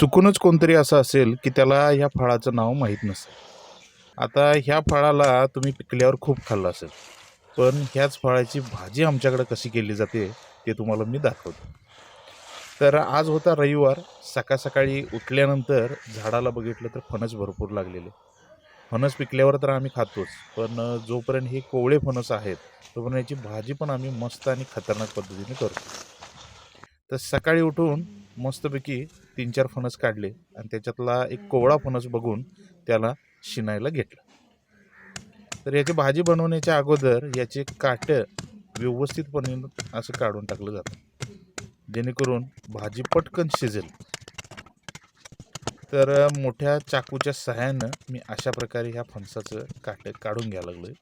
चुकूनच कोणतरी असं असेल की त्याला ह्या फळाचं नाव माहीत नसेल. आता ह्या फळाला तुम्ही पिकल्यावर खूप खाल्लं असेल. पण ह्याच फळाची भाजी आमच्याकडे कशी केली जाते ते तुम्हाला मी दाखवतो. तर आज होता रविवार. सकाळ सकाळी उठल्यानंतर झाडाला बघितलं तर फणस भरपूर लागलेले. फणस पिकल्यावर तर आम्ही खातोच पण जोपर्यंत हे कोवळे फणस आहेत तोपर्यंत याची भाजी पण आम्ही मस्त आणि खतरनाक पद्धतीने करतो. तर सकाळी उठून मस्तपैकी तीन चार फणस काढले आणि त्याच्यातला एक कोवळा फणस बघून त्याला शिनायला घेतलं. तर याची भाजी बनवण्याच्या अगोदर याचे काटं व्यवस्थितपणे असं काढून टाकलं जातं. जेणेकरून भाजी पटकन शिजेल. तर मोठ्या चाकूच्या सहाय्यानं मी अशा प्रकारे ह्या फणसाचं काटं काढून घ्यायला लागलो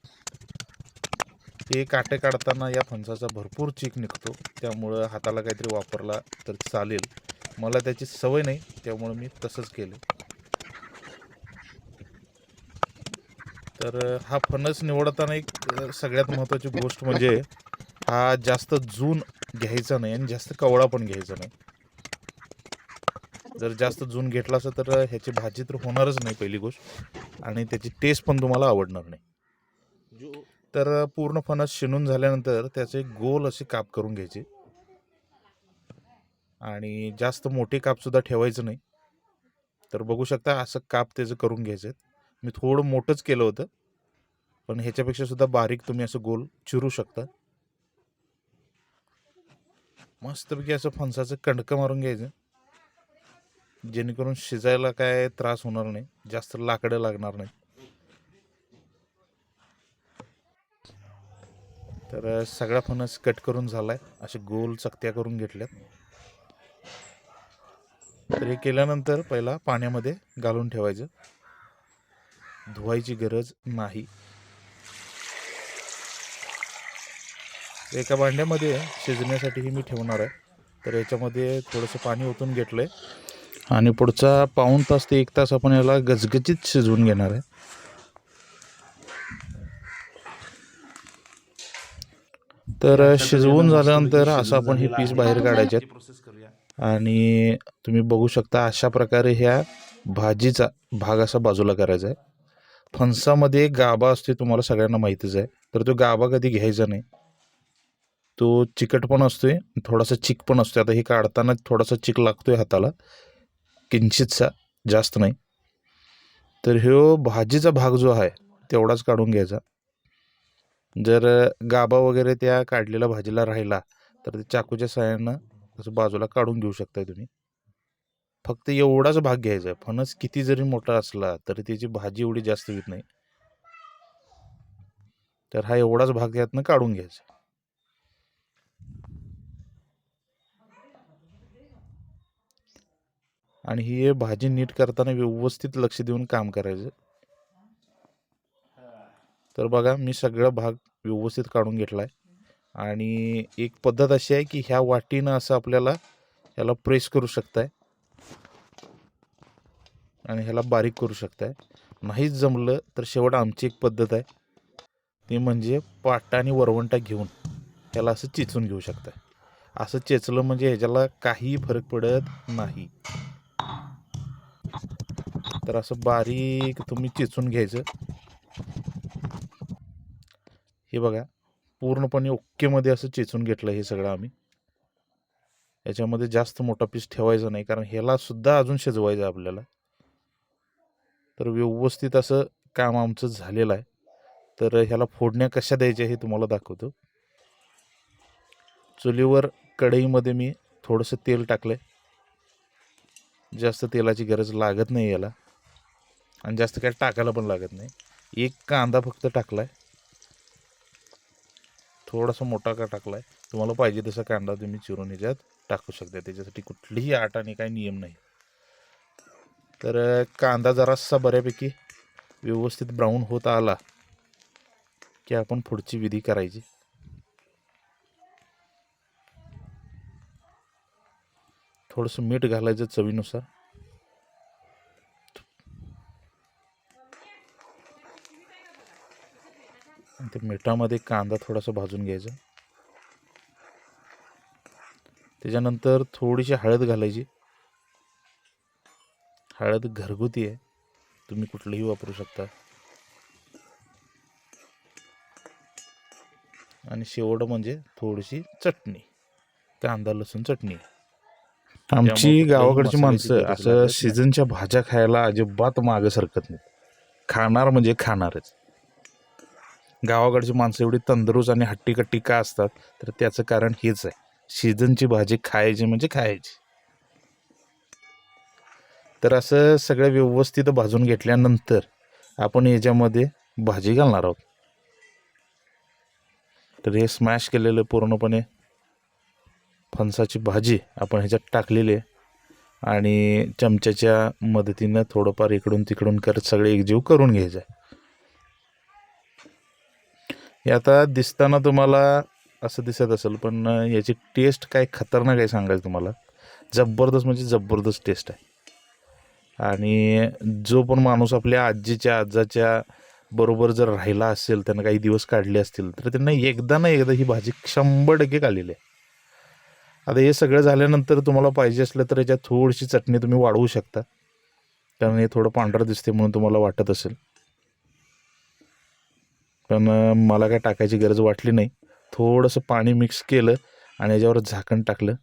हे काटे काढताना या फणसाचा भरपूर चीक निघतो. त्यामुळं हाताला काहीतरी वापरला तर चालेल. मला त्याची सवय नाही त्यामुळे मी तसंच केलं. तर हा फणस निवडताना एक सगळ्यात महत्त्वाची गोष्ट म्हणजे हा जास्त जून घ्यायचा नाही आणि जास्त कवळा पण घ्यायचा नाही. जर जास्त जून घेतला असं तर ह्याची भाजी तर होणारच नाही पहिली गोष्ट आणि त्याची टेस्ट पण तुम्हाला आवडणार नाही. तर पूर्ण फणस शिनून झाल्यानंतर त्याचे गोल असे काप करून घ्यायचे. आणि जास्त मोठी कापसुद्धा ठेवायचं नाही. तर बघू शकता असं काप त्याचं करून घ्यायचं मी थोडं मोठंच केलं होतं. पण ह्याच्यापेक्षा सुद्धा बारीक तुम्ही असं गोल चिरू शकता. मस्तपैकी असं फणसाचं कणकं मारून घ्यायचं. जेणेकरून शिजायला काय त्रास होणार नाही. जास्त लाकडं लागणार नाही. तर सगळा फणस कट करून झालाय. असे गोल चकत्या करून घेतल्यात. तर हे केल्यानंतर पहिला पाण्यामध्ये घालून ठेवायचं. धुवायची गरज नाही. एका भांड्यामध्ये शिजण्यासाठीही मी ठेवणार आहे. तर याच्यामध्ये थोडंसं पाणी ओतून घेतलं आहे आणि पुढचा पाऊण तास ते एक तास आपण याला गजगजीत शिजवून घेणार आहे. तर शिजवून झाल्यानंतर असं आपण हे पीस बाहेर काढायचे आणि तुम्ही बघू शकता अशा प्रकारे ह्या भाजीचा भाग असा बाजूला करायचा आहे. फणसामध्ये गाभा असते तुम्हाला सगळ्यांना माहितीच आहे. तर तो गाभा कधी घ्यायचा नाही. तो चिकट पण असतोय थोडासा चिक पण असतो आता हे काढताना थोडासा चिक लागतोय हाताला. किंचितसा जास्त नाही. तर ह्यो भाजीचा भाग जो आहे तेवढाच काढून घ्यायचा. जर गाभा वगैरे त्या काढलेल्या भाजीला राहिला तर ते चाकूच्या सहाय्यानं असं बाजूला काढून घेऊ शकताय तुम्ही. फक्त एवढाच भाग घ्यायचा आहे. फणस किती जरी मोठा असला तरी त्याची भाजी एवढी जास्त होत नाही. तर हा एवढाच भाग यातनं काढून घ्यायचा. आणि ही भाजी नीट करताना व्यवस्थित लक्ष देऊन काम करायचं. तर बघा मी सगळा भाग व्यवस्थित काढून घेतला आहे आणि एक पद्धत अशी आहे की ह्या वाटीनं असं आपल्याला ह्याला प्रेस करू शकताय. आणि ह्याला बारीक करू शकताय. नाहीच जमलं तर शेवट आमची एक पद्धत आहे. ती म्हणजे पाटा आणि वरवंटा घेऊन ह्याला असं चेचून घेऊ शकताय. असं चेचलं म्हणजे ह्याच्याला काही फरक पडत नाही. तर असं बारीक तुम्ही चेचून घ्यायचं. हे बघा. पूर्णपणे ओकेमध्ये असं चेचून घेतलं हे सगळं आम्ही. याच्यामध्ये जास्त मोठा पीस ठेवायचा नाही कारण ह्याला सुद्धा अजून शिजवायचं आहे आपल्याला. तर व्यवस्थित असं काम आमचं झालेलं आहे. तर ह्याला फोडण्या कशा द्यायच्या हे तुम्हाला दाखवतो. चुलीवर कढईमध्ये मी थोडंसं तेल टाकलं आहे जास्त तेलाची गरज लागत नाही याला. आणि जास्त काय टाकायला पण लागत नाही. एक कांदा फक्त टाकला आहे थोडासा मोठा का टाकला आहे तुम्हाला पाहिजे तसा कांदा तुम्ही चिरून याच्यात टाकू शकता. त्याच्यासाठी कुठलीही आट आणि काही नियम नाही. तर कांदा जरासा बऱ्यापैकी व्यवस्थित ब्राऊन होत आला की आपण पुढची विधी करायची. थोडंसं मीठ घालायचं चवीनुसार. त्या मिठामध्ये कांदा थोडासा भाजून घ्यायचा. त्याच्यानंतर थोडीशी हळद घालायची. हळद घरगुती आहे. तुम्ही कुठलीही वापरू शकता. आणि शेवट म्हणजे थोडीशी चटणी. कांदा लसूण चटणी. आमची गावाकडची माणसं असं. सीझनच्या भाज्या खायला अजिबात मागं सरकत नाहीत. खाणार म्हणजे खाणारच. गावाकडची माणसं एवढी तंदुरुस्त आणि हट्टीकट्टी का असतात? तर त्याचं कारण हेच आहे. सीझनची भाजी खायची म्हणजे खायची. तर असं सगळं व्यवस्थित भाजून घेतल्यानंतर आपण याच्यामध्ये भाजी घालणार आहोत. तर हे स्मॅश केलेलं पूर्णपणे फणसाची भाजी आपण ह्याच्यात टाकलेली आहे. आणि चमच्याच्या मदतीनं थोडंफार इकडून तिकडून करत सगळे एकजीव करून घ्यायचं. आहे हे आता दिसताना तुम्हाला असं दिसत असेल पण याची टेस्ट काय खतरनाक आहे सांगायचं तुम्हाला. जबरदस्त म्हणजे जबरदस्त टेस्ट आहे. आणि जो पण माणूस आपल्या आजीच्या आजाच्या बरोबर जर राहिला असेल त्यांना काही दिवस काढले असतील तर त्यांना एकदा ना एकदा ही भाजी शंभर टक्के आलेली आहे. आता हे सगळं झाल्यानंतर तुम्हाला पाहिजे असलं तर याच्यात थोडीशी चटणी तुम्ही वाढवू शकता. कारण हे थोडं पांढरं दिसते म्हणून तुम्हाला वाटत असेल. पण मला काय टाकायची गरज वाटली नाही. थोडंसं पाणी मिक्स केलं आणि याच्यावर झाकण टाकलं.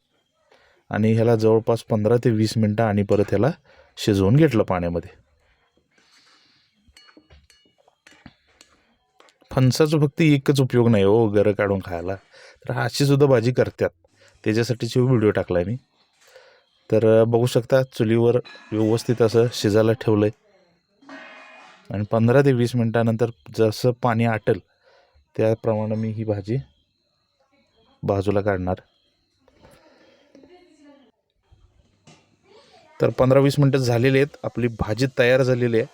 आणि ह्याला जवळपास पंधरा ते वीस मिनटं आणि परत ह्याला शिजवून घेतलं पाण्यामध्ये. फणसाचं फक्त एकच उपयोग नाही हो गरं काढून खायला. तर अशी सुद्धा भाजी करतात. त्याच्यासाठीची व्हिडिओ टाकला आहे मी. तर बघू शकता चुलीवर व्यवस्थित असं शिजायला ठेवलं आहे आणि पंधरा ते वीस मिनटानंतर जसं पाणी आटल त्याप्रमाणे मी ही भाजी बाजूला काढणार. तर पंधरा वीस मिनटं झालेली आहेत. आपली भाजी तयार झालेली आहे.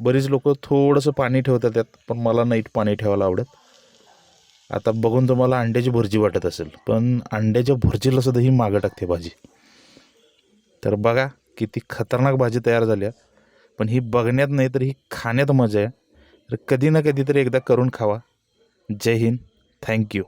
बरीच लोक थोडंसं पाणी ठेवतात त्यात पण मला नाईट पाणी ठेवायला आवडत. आता बघून तुम्हाला अंड्याची भुर्जी वाटत असेल पण अंड्याच्या भुर्जीला सुद्धा ही मागं टाकते भाजी. तर बघा किती खतरनाक भाजी तयार झाली आहे. पण ही बघण्यात नाही तर ही खाण्यात मजा आहे. तर कधी ना कधी तरी एकदा करून खावा. जय हिंद. थँक्यू